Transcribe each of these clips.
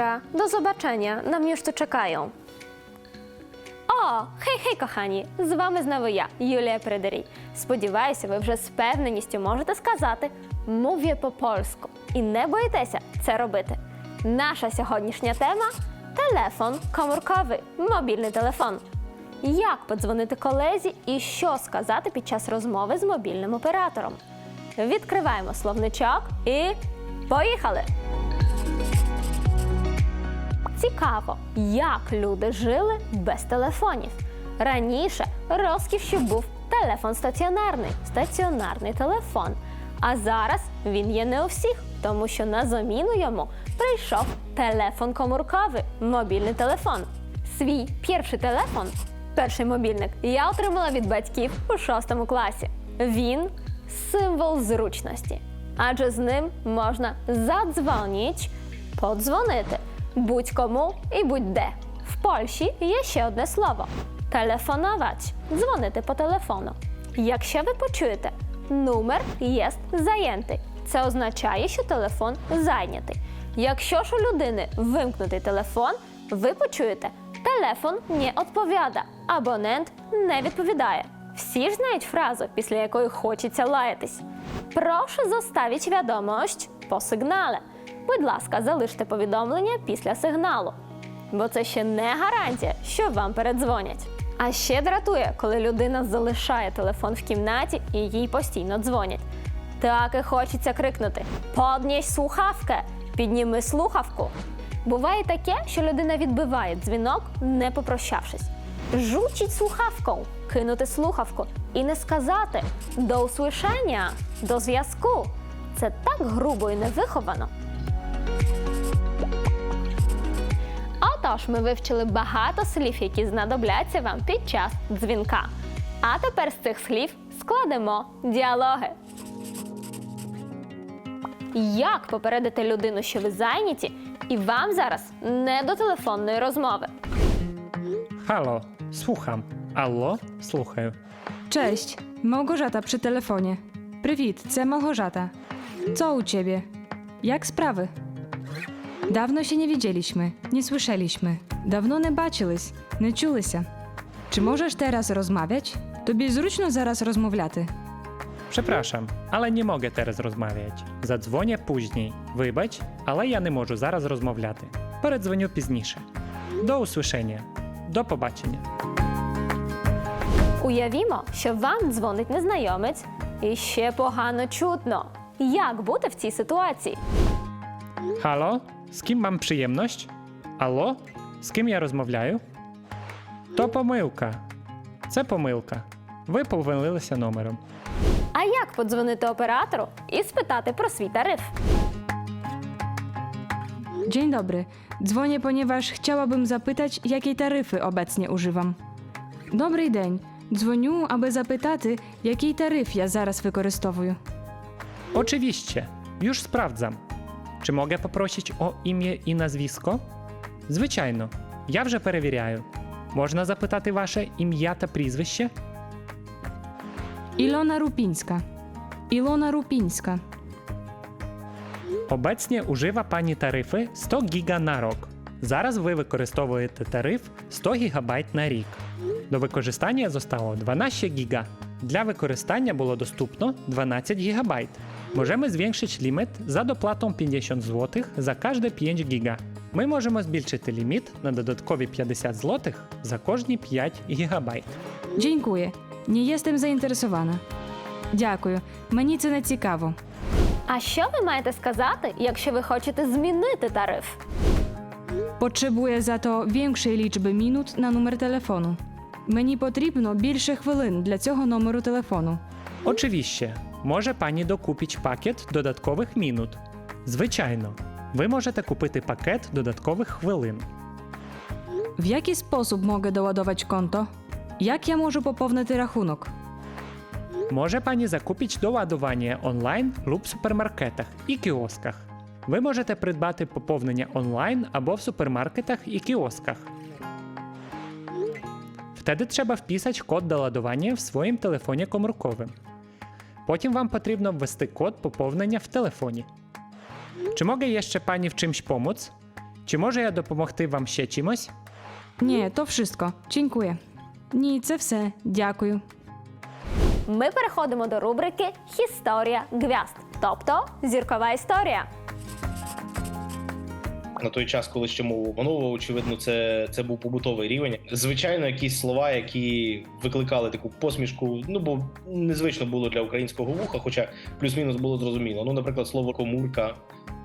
Dobra, do zobaczenia. Na mnie już tu czekają. О, хей, хей, кохані! З вами знову я, Юлія Придерій. Сподіваюся, ви вже з певненістю можете сказати «мов'є по-польську» і не боїтеся це робити. Наша сьогоднішня тема телефон комórковий, мобільний телефон. Як подзвонити колезі і що сказати під час розмови з мобільним оператором? Відкриваємо словничок і поїхали! Цікаво, як люди жили без телефонів. Раніше розкішшю був телефон стаціонарний, стаціонарний телефон. А зараз він є не у всіх, тому що на заміну йому прийшов телефон комурковий, мобільний телефон. Свій перший телефон, перший мобільник, я отримала від батьків у шостому класі. Він символ зручності, адже з ним можна задзвоніть, подзвонити будь-кому і будь-де. В Польщі є ще одне слово телефонувати дзвонити по телефону. Якщо ви почуєте номер є зайнятий, це означає, що телефон зайнятий. Якщо ж у людини вимкнутий телефон, ви почуєте телефон не відповіда, абонент не відповідає. Всі ж знають фразу, після якої хочеться лаятись. Прошу заставіть відомость по сигнале. Будь ласка, залиште повідомлення після сигналу, бо це ще не гарантія, що вам передзвонять. А ще дратує, коли людина залишає телефон в кімнаті і їй постійно дзвонять. Так і хочеться крикнути: Поднісь слухавки, підніми слухавку. Буває таке, що людина відбиває дзвінок, не попрощавшись. Жучить слухавку, кинути слухавку і не сказати до услышання, до зв'язку. Це так грубо і невиховано. Отож, ми вивчили багато слів, які знадобляться вам під час дзвінка. А тепер з цих слів складемо діалоги. Як попередити людину, що ви зайняті, і вам зараз не до телефонної розмови? Halo, słucham. Allo, слухаю. Cześć, Małgorzata przy telefonie. Привіт, це Małgorzata. Co u ciebie? Jak sprawy? Dawno się nie widzieliśmy, nie słyszeliśmy. Dawno nie бачились, не чулися. Чи можеш teraz rozmawiać? Тобі зручно зараз розмовляти? Przepraszam, ale nie mogę teraz rozmawiać. Zadzwonię później. Wybacz, ale ja не можу зараз розмовляти. Передзвоню пізніше. До усвишення. До побачення. Уявімо, що вам дзвонить незнайомець і ще погано чутно. Як бути в цій ситуації? Halo, з ким mam przyjemność? Allo, з ким я розмовляю? То помилка. Це помилка. Ви помилилися номером. А як подзвонити оператору і спитати про свій тариф? Dzień dobry. Dzwonię, ponieważ chciałabym zapytać, jakiej taryfy obecnie używam. Добрий день. Дзвоню, аби запитати, який тариф я зараз використовую. Oczywiście, już sprawdzam. Чи mogę poprosić o imię і nazwisko? Звичайно, я вже перевіряю. Можна запитати ваше ім'я та прізвище? Ilona Rupińska. Ilona Rupińska. Obecnie używa pani taryfy 100 giga на рок. Зараз ви використовуєте тариф 100 ГБ на рік. До використання zostało 12 giga. Dla wykorzystania było dostępno 12 GB. Możemy zwiększyć limit za dopłatą 50 zł za każde 5 giga. Ми можемо збільшити ліміт на додаткові 50 злотих за кожні 5 ГБ. Dziękuję. Nie jestem zainteresowana. Дякую. Мені це не цікаво. А що ви маєте сказати, якщо ви хочете змінити тариф? Potrzebuję za to większej liczby minut na numer telefonu. Мені потрібно більше хвилин для цього номеру телефону. Oczywiście, може пані докупить пакет додаткових мінут. Звичайно, ви можете купити пакет додаткових хвилин. W jaki sposób mogę doładować konto? Jak ja можу поповнити рахунок? Може пані закупить доладування онлайн луб супермаркетах і кіосках. Ви можете придбати поповнення онлайн або в супермаркетах і кіосках. Wtedy trzeba wpisać kod do ładowania w swoim telefonie komórkowym. Потім вам потрібно ввести код поповнення в телефоні. Чи mogę jeszcze pani w czymś pomóc? Чи можу я допомогти вам ще чимось? Ні, то wszystko. Dziękuję. Ні, це все. Дякую. Ми переходимо до рубрики Історія гвязд, тобто зіркова історія. На той час, коли ще мова опановував, очевидно, це, це був побутовий рівень. Звичайно, якісь слова, які викликали таку посмішку, ну бо незвично було для українського вуха, хоча плюс-мінус було зрозуміло. Ну, наприклад, слово комурка.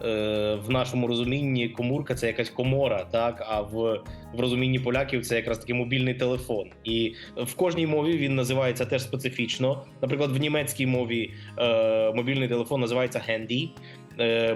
е, В нашому розумінні комурка це якась комора, так а в, в розумінні поляків це якраз таки мобільний телефон. І в кожній мові він називається теж специфічно. Наприклад, в німецькій мові е, мобільний телефон називається handy,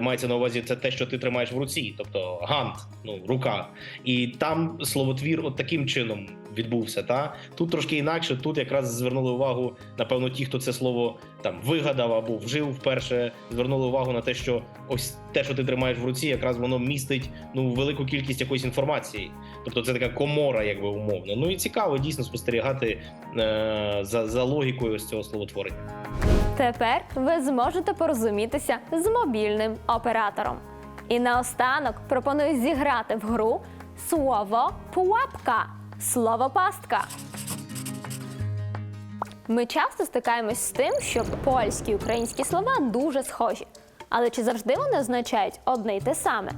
мається на увазі це те, що ти тримаєш в руці, тобто гант, ну рука. І там словотвір от таким чином відбувся. Та тут трошки інакше. Тут якраз звернули увагу, напевно, ті, хто це слово там вигадав або вжив вперше, звернули увагу на те, що ось те, що ти тримаєш в руці, якраз воно містить ну велику кількість якоїсь інформації. Тобто це така комора, якби умовно. Ну і цікаво дійсно спостерігати е, за, за логікою ось цього словотворення. Тепер ви зможете порозумітися з мобільним оператором. І наостанок пропоную зіграти в гру слово пуапка, слово пастка. Ми часто стикаємось з тим, що польські і українські слова дуже схожі. Але чи завжди вони означають одне й те саме?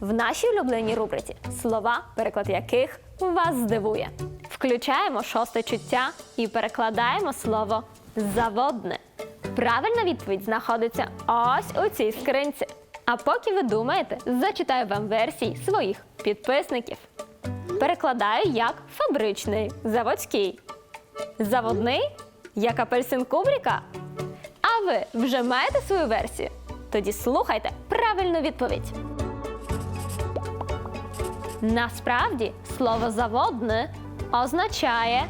В нашій улюбленій рубриці слова, переклад яких вас здивує. Включаємо шосте чуття і перекладаємо слово заводне. Правильна відповідь знаходиться ось у цій скринці. А поки ви думаєте, зачитаю вам версії своїх підписників. Перекладаю як фабричний, заводський. Заводний як апельсин Кубріка. А ви вже маєте свою версію? Тоді слухайте правильну відповідь. Насправді слово заводне означає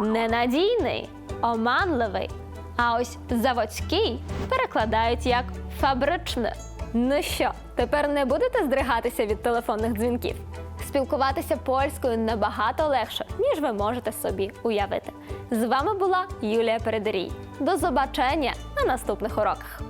ненадійний, оманливий. А ось заводський перекладають як фабричне. Ну що, тепер не будете здригатися від телефонних дзвінків? Спілкуватися польською набагато легше, ніж ви можете собі уявити. З вами була Юлія Передерій. До побачення на наступних уроках.